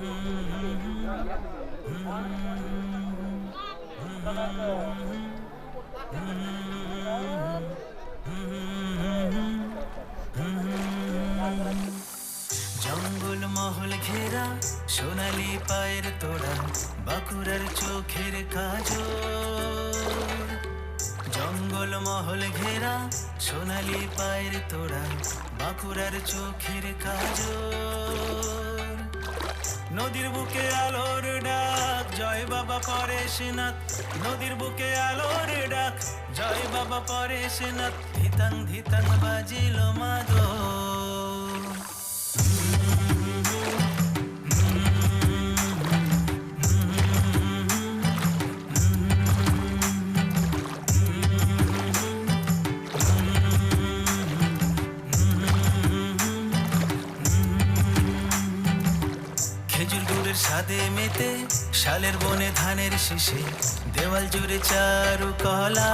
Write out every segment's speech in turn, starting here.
জঙ্গল মহল ঘেরা, সোনালি পায়ের তোড়া, বাঁকুড়ার চোখের কাজল। জঙ্গল মহল ঘেরা, সোনালি পায়ের তোড়া, বাঁকুড়ার চোখের কাজল। নদীর বুকে আলোর ডাক, জয় বাবা পরেশনাথ। নদীর বুকে আলোর ডাক, জয় বাবা পরেশনাথ। ধিতাং ধিতাং বাজিল মাদো মেতে শালের বনে, ধানের শীষে, দেওয়াল জুড়ে চারু কলা।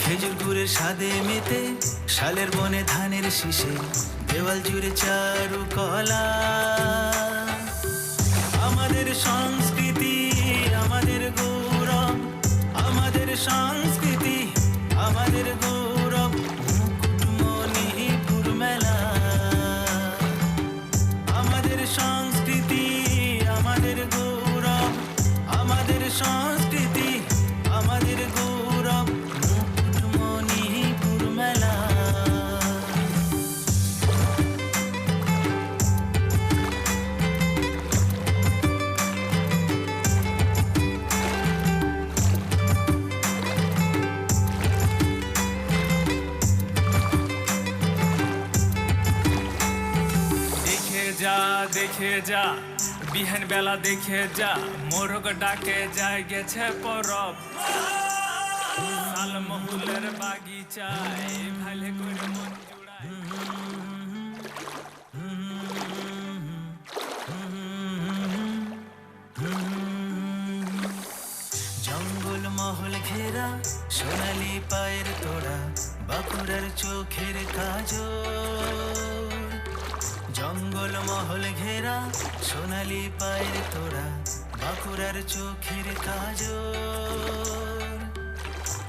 খেজুর গুড়ের স্বাদে মেতে, শালের বনে, ধানের শীষে, দেওয়াল জুড়ে চারু কলা। আমাদের সংস্কৃতি, আমাদের গৌরব, আমাদের সংস্কৃতি দেখে যা, বিহান বেলা দেখে যা, মোরগ ডাকে যায় গেছে পরব। মহুলের বাগিচায় ভালে করে মন জুড়ায়। জঙ্গল মহল ঘেরা, সোনালি পায়ের তোড়া, বাঁকুড়ার চোখের কাজল। জঙ্গল ঘেরা, সোনালি পায়ের তোরা বাঁকুড়ার চোখের কাজল।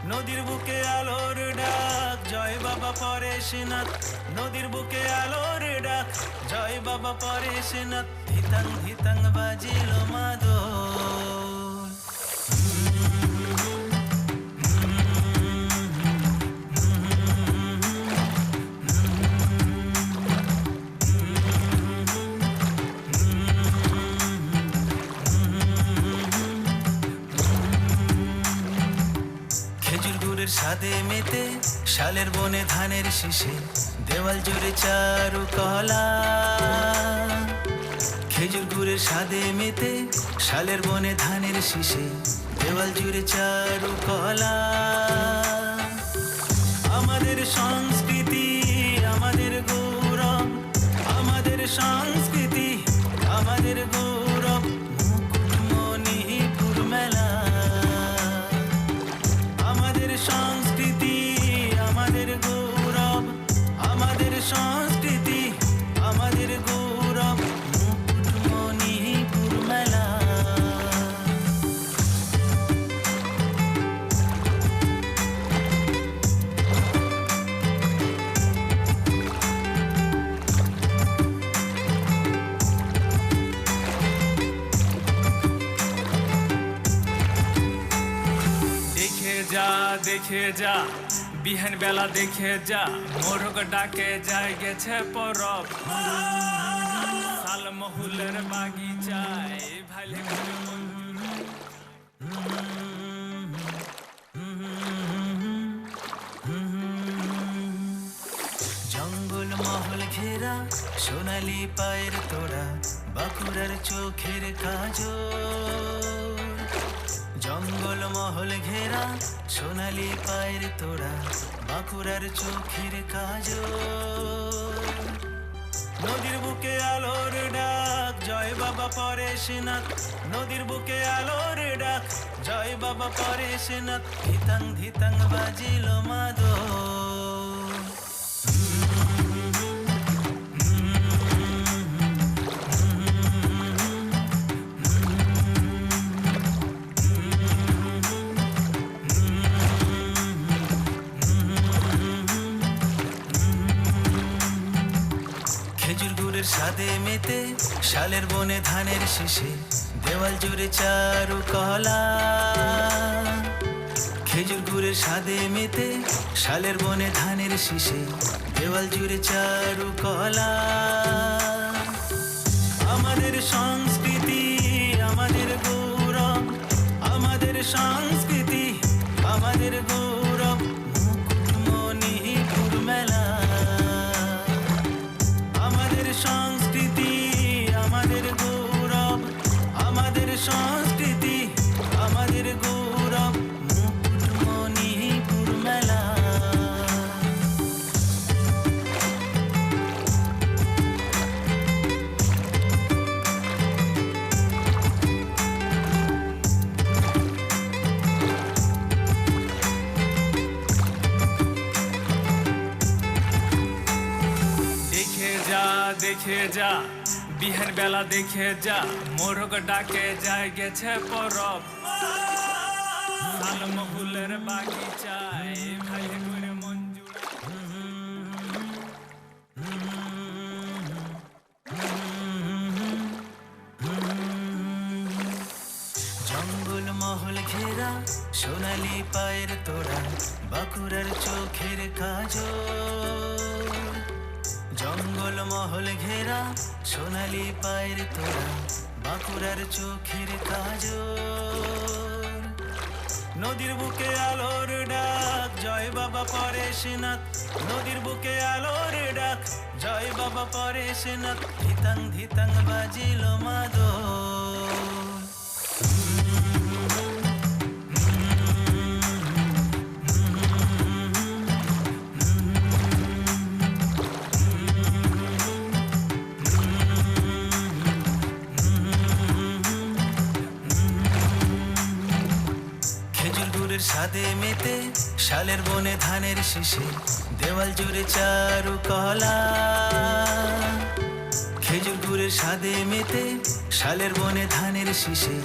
নদীর বুকে আলোর ডাক, জয় বাবা পরেশনাথ। নদীর বুকে আলোর ডাক, জয় বাবা পরেশনাথ। ধিতাং ধিতাং বাজিল মাদল। মেতে, শালের বনে ধানের শীষে দেওয়াল জুড়ে চারু কলা। খেজুর গুড়ের স্বাদে মেতে, শালের বনে ধানের শীষে দেওয়াল জুড়ে চারু কলা। আমাদের সংস্কৃতি, আমাদের গৌরব, আমাদের সংস্কৃতি, আমাদের গৌরব। আমাদের যা দেখে যা বিহান বেলা দেখে যা মোরগ ডাকে যায় গেছে পরব সাল মহুলের বাগিচায় ভালে জঙ্গল মহল ঘেরা সোনালি পায়ের তোড়া বাঁকুড়ার চোখের কাজল জঙ্গল মহল ঘেরা, সোনালি পায়ের তোরা বাঁকুড়ার চোখের কাজল। নদীর বুকে আলোর ডাক, জয় বাবা পরেশনাথ। নদীর বুকে আলোর ডাক, জয় বাবা পরেশনাথ। ধিতাং ধিতাং বাজিল মাদল। শালের বনে ধানের শীষে দেওয়াল জুড়ে চারু কলা। খেজুর গুড়ের সাদে মেতে শালের বনে ধানের শীষে দেওয়াল জুড়ে চারু কলা। আমাদের সংস্কৃতি, আমাদের গৌরব, আমাদের সংস্কৃতি দেখে যা বিহান বেলা দেখে যা, মোরগ ডাকে যায় গেছে পরব। মহুলের বাগিচায় জঙ্গল মহল ঘেরা, সোনালি পায়ের তোরা বাঁকুড়ার চোখের কাজ জঙ্গল মহল ঘেরা, সোনালি পায়ের তোরা বাঁকুড়ার চোখের কাজ নদীর বুকে আলোর ডাক, জয় বাবা পরেশনাথ। নদীর বুকে আলোর ডাক, জয় বাবা পরেশনাথ। ধিতাং ধিতাং বাজিল মাদল। মেতে, শালের বনে ধানের শীষে, দেওয়াল জুড়ে চারু কলা। খেজুর গুড়ের সাদে মেতে, শালের বনে ধানের শীষে,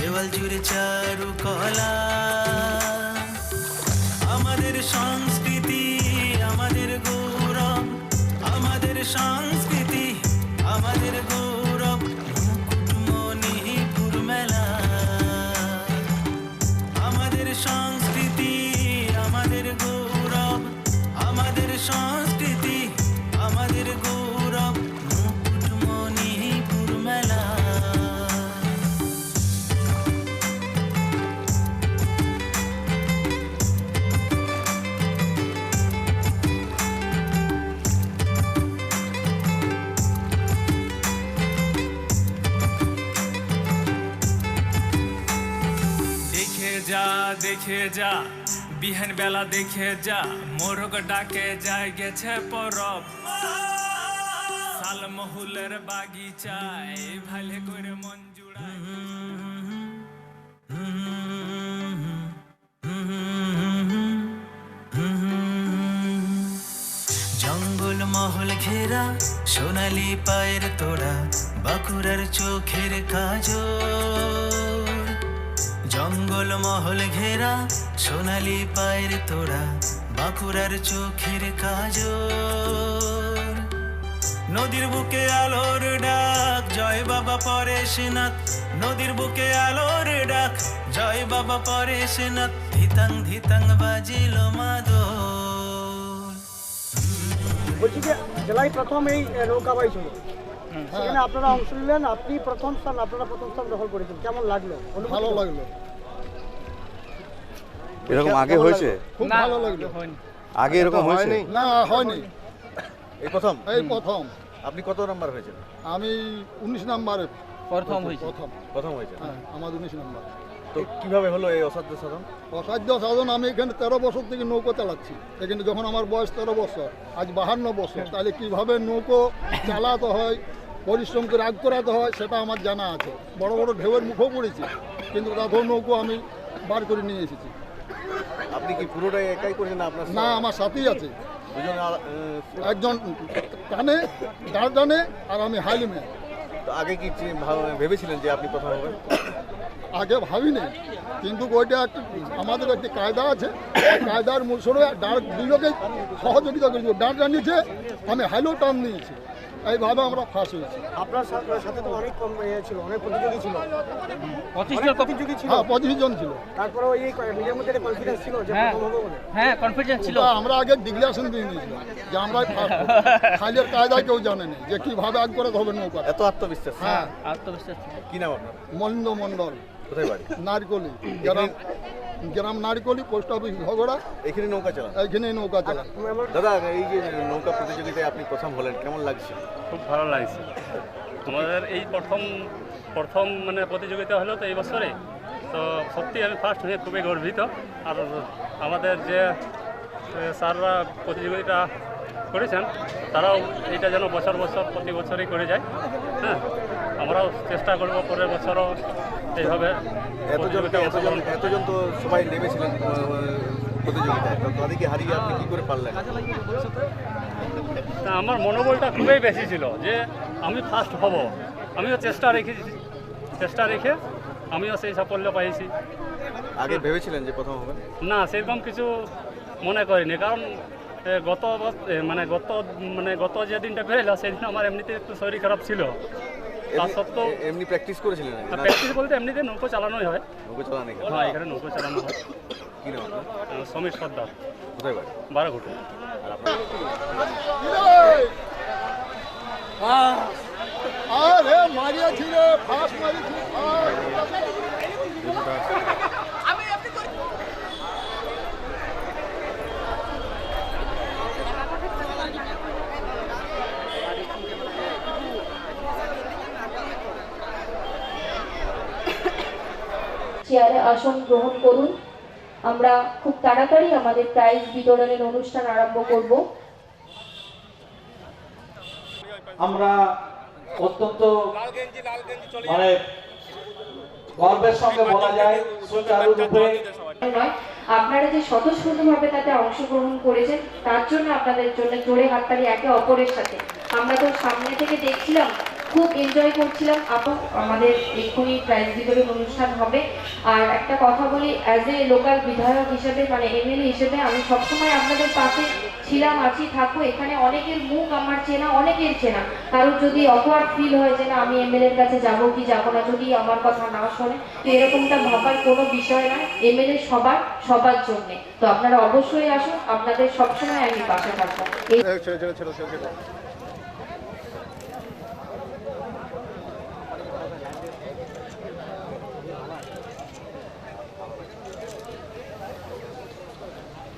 দেওয়াল জুড়ে চারু কলা। আমাদের সংস্কৃতি, আমাদের গৌরব, আমাদের সংস্কৃতি দেখে যা, বিহান বেলা দেখে যা, মোরগ ডাকে যায় গেছে পরব। সাল মহুলের বাগিচায় ভালে করে মঞ্জুড়ায় জঙ্গল মহল ঘেরা, সোনালি পায়ের তোড়া, বাঁকুড়ার চোখের কাজ জঙ্গল মহল ঘেরা সোনালি পায়ের তোড়া বাঁকুড়ার চোখের কাজ নদীর বুকে আলোর ডাক জয় বাবা পরেশনাথ। নদীর বুকে আলোর ডাক জয় বাবা পরেশনাথ। ধিতাং ধিতাং বাজিল মাদল। বলছি যে জেলায় প্রথম এই ছিল সেখানে আপনারা অংশ নিলেন আপনি প্রথম স্থান আপনারা প্রথম স্থান দখল করেছেন। কেমন লাগল? ভালো লাগল। এরকম আগে হয়েছে? খুব ভালো লাগল। আগে এরকম হয়েছে? না হয়নি। এই প্রথম? এই প্রথম। আপনি কত নাম্বার হয়েছেন? আমি উনিশ নাম্বারে প্রথম হয়েছে প্রথম। প্রথম হয়েছে? হ্যাঁ আমার উনিশ নাম্বার। তো কীভাবে হলো এই অসাধ্য সাধন? অসাধ্য সাধন আমি এখানে তেরো বছর থেকে নৌকো চালাচ্ছি। এখানে যখন আমার বয়স তেরো বছর আজ বাহান্ন বছর তাহলে কীভাবে নৌকো চালাতে হয় পরিশ্রম করে আগ করাতে হয় সেটা আমার জানা আছে। বড় বড় ঢেউয়ের মুখও পড়েছি কিন্তু তাতেও নৌকো আমি বার করে নিয়ে এসেছি। আপনি কি পুরোটাই একাই করেছেন না আপনার না আমার সাথেই আছে। দুজন একজন টানে দাঁড় টানে আর আমি হাইলিমে তো আগে কি ভেবেছিলেন যে আপনি প্রথম হবেন? আগে ভাবিনি কিন্তু ওইটা একটা আমাদের একটি কায়দা আছে। কায়দার মূলসরে ডাঁড় দুজনকে সহযোগিতা করেছি ডাঁড় টানিয়েছে আমি হাইলো টান নিয়েছি। এইভাবে আমরা ফার্স্ট হয়েছি। আপনার সাথে সাথে তো অনেক কম ইয়ে ছিল অনেক প্রতিযোগী ছিল। অনেক প্রতিযোগী ছিল। হ্যাঁ পঁচিশ জন ছিল। তারপরে ওই নিজের মধ্যে কনফিডেন্স ছিল যে হ্যাঁ। প্রথম হব বলে। হ্যাঁ কনফিডেন্স ছিল। আমরা আগে ডিক্লারেশন দিয়ে নিয়েছিলাম যে খালের কায়দা কেউ জানে না যে কীভাবে আগ করে হবে নৌকা এত আত্মবিশ্বাস। হ্যাঁ। আত্মবিশ্বাস কি নাম আপনার? মলিন্দ মণ্ডল। কোথায় বাড়ি? নারকলি। গ্রাম গ্রাম নারকলি পোস্ট অফিস ঝগড়া। এখানে নৌকা চালান? এইখানেই নৌকা চালান। দাদা এই যে নৌকা প্রতিযোগিতায় আপনি প্রথম হলেন কেমন লাগছে? খুব ভালো লাগছে। আমাদের এই প্রথম প্রথম মানে প্রতিযোগিতা হলো তো এই বছরে। তো সত্যি আমি ফার্স্ট হয়ে খুবই গর্বিত। আর আমাদের যে স্যাররা প্রতিযোগিতা করেছেন তারাও এটা যেন বছর বছর প্রতি বছরই করে যায়। হ্যাঁ? আমরাও চেষ্টা করব পরের বছরও এইভাবে এতজন তো সবাই নেমেছিলেন প্রতিযোগিতায়। তো তাদেরকে হারিয়ে আপনি কি করে পারলেন? তা আমার মনোবলটা খুবই বেশি ছিল যে আমি ফার্স্ট হব। আমিও চেষ্টা রেখেছি চেষ্টা রেখে আমিও সেই সাফল্য পাইছি। আগে ভেবেছিলেন যে প্রথম হবেন? না সেরকম কিছু মনে করিনি। কারণ গত মানে গত মানে গত যে দিনটা বেরোলো সেদিন আমার এমনিতে একটু শরীর খারাপ ছিল। তার সত্ত্বেও এমনি প্র্যাকটিস করেছিলেন নাকি? না প্র্যাকটিস বলতে এমনিতে নৌকো চালানোই হয়। নৌকো চালান এখানে হ্যাঁ এখানে নৌকো চালানো হয়। কি নাম আপনার? আহ, সমীর সর্দার। কোথায় বাড়ি? বারো ঘুটে আর আপনার? আরে মারিয়াছি রে ফার্স্ট মারিছি চেয়ারে আসন গ্রহণ করুন। আমরা খুব তাড়াতাড়ি আমাদের প্রাইজ বিতরণের অনুষ্ঠান আরম্ভ করব। আমরা অত্যন্ত মানে গর্বের সঙ্গে বলা যায় সুচারুরূপে নয় আপনারা যে স্বতঃস্ফূর্তভাবে তাতে অংশগ্রহণ করেছেন তার জন্য আপনাদের জন্য জোরে হাততালি একে অপরের সাথে। আমরা তো সামনে থেকে দেখছিলাম খুব এনজয় করছিলাম। আপু, আমাদের এক্ষুনি প্রাইজ বিতরণ অনুষ্ঠান হবে। আর একটা কথা বলি অ্যাজ এ লোকাল বিধায়ক হিসেবে মানে এমএলএ হিসেবে, আমি সবসময় আপনাদের পাশে ছিলাম, আছি, থাকব। এখানে অনেকের মুখ আমার চেনা, অনেকের চেনা। কারোর যদি অকওয়ার্ড ফিল হয় যে না, আমি এমএলএর কাছে যাব কি যাব না, যদি আমার কথা না শোনে, তো এরকমটা ভাবার কোনো বিষয় নয়। এমএলএ সবার সবার জন্যে। তো আপনারা অবশ্যই আসুন, আপনাদের সবসময় আমি পাশে থাকব।